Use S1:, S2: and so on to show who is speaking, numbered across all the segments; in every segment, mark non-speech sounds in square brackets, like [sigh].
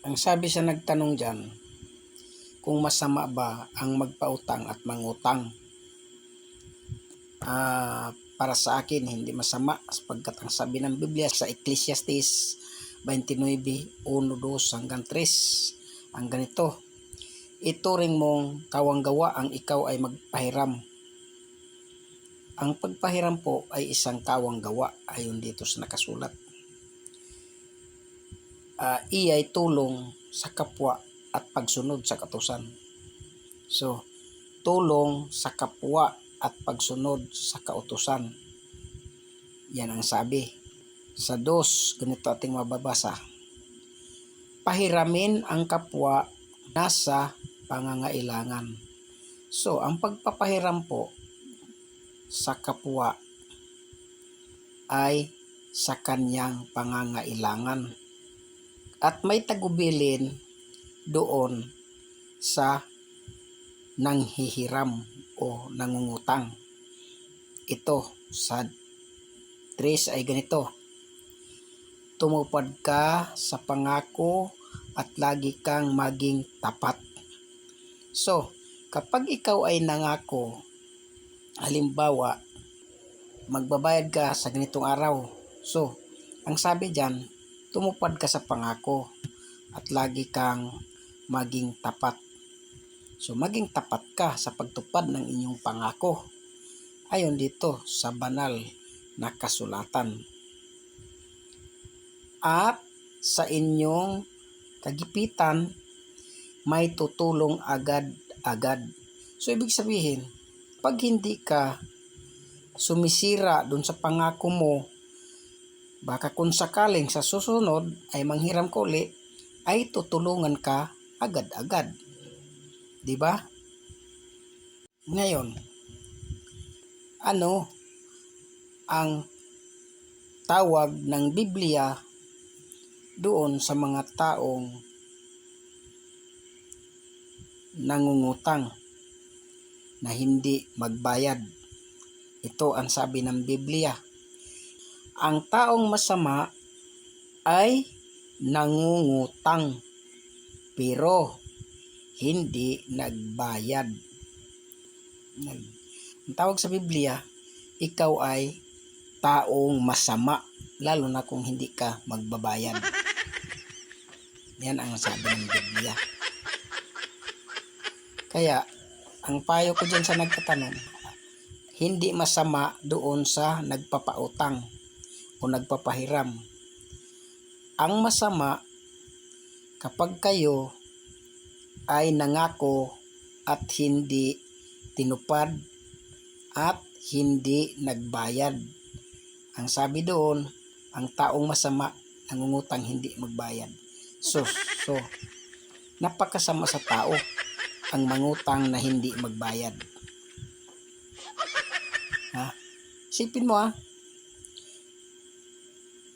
S1: Ang sabi sa nagtanong dyan, kung masama ba ang magpautang at mangutang. Ah, para sa akin, hindi masama sapagkat ang sabi ng Biblia sa Ecclesiastes 29, 1, 2 hanggang 3, ang ganito, ituring mong kawanggawa ang ikaw ay magpahiram. Ang pagpahiram po ay isang kawanggawa ayon dito sa nakasulat. Ah, iya'y tulong sa kapwa at pagsunod sa katusan. So, tulong sa kapwa at pagsunod sa kautusan. Yan ang sabi. Sa dos, ganito ating mababasa. Pahiramin ang kapwa nasa pangangailangan. So, ang pagpapahiram po sa kapwa ay sa kanyang pangangailangan. At may tagubilin doon sa nanghihiram o nangungutang. Ito sa 3 ay ganito. Tumupad ka sa pangako at lagi kang maging tapat. So, kapag ikaw ay nangako, halimbawa, magbabayad ka sa ganitong araw. So, ang sabi dyan, tumupad ka sa pangako at lagi kang maging tapat. So maging tapat ka sa pagtupad ng inyong pangako. Ayon dito sa banal na kasulatan. At sa inyong kagipitan may tutulong agad-agad. So ibig sabihin, pag hindi ka sumisira dun sa pangako mo, baka kung sakaling sa susunod ay manghiram ka uli, ay tutulungan ka agad-agad. 'Di ba? Ngayon, ano ang tawag ng Biblia doon sa mga taong nangungutang na hindi magbayad. Ito ang sabi ng Biblia. Ang taong masama ay nangungutang pero hindi nagbayad. Nag, ang tawag sa Biblia, ikaw ay taong masama, lalo na kung hindi ka magbabayad. Yan ang sabi ng Biblia. Kaya, ang payo ko dyan sa nagtatanong, hindi masama doon sa nagpapautang o nagpapahiram. Ang masama, kapag kayo ay nangako at hindi tinupad at hindi nagbayad. Ang sabi doon, ang taong masama nangungutang hindi magbayad. So, so, napakasama sa tao ang mangutang na hindi magbayad. Ha? Sipin mo ha.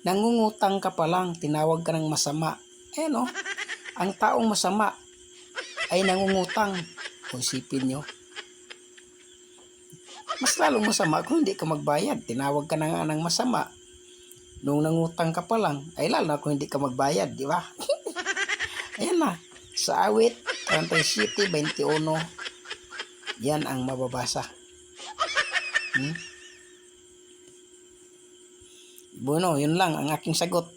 S1: Nangungutang ka pa lang, tinawag ka ng masama. Eh no, ang taong masama ay nangungutang. O isipin nyo. Mas lalong masama kung hindi ka magbayad. Tinawag ka na nga ng masama. Nung nangutang ka pa lang, ay lalo na kung hindi ka magbayad, di ba? [laughs] Ayan na. Sa awit, 37, 21, yan ang mababasa. Hmm? Bueno, yun lang ang aking sagot.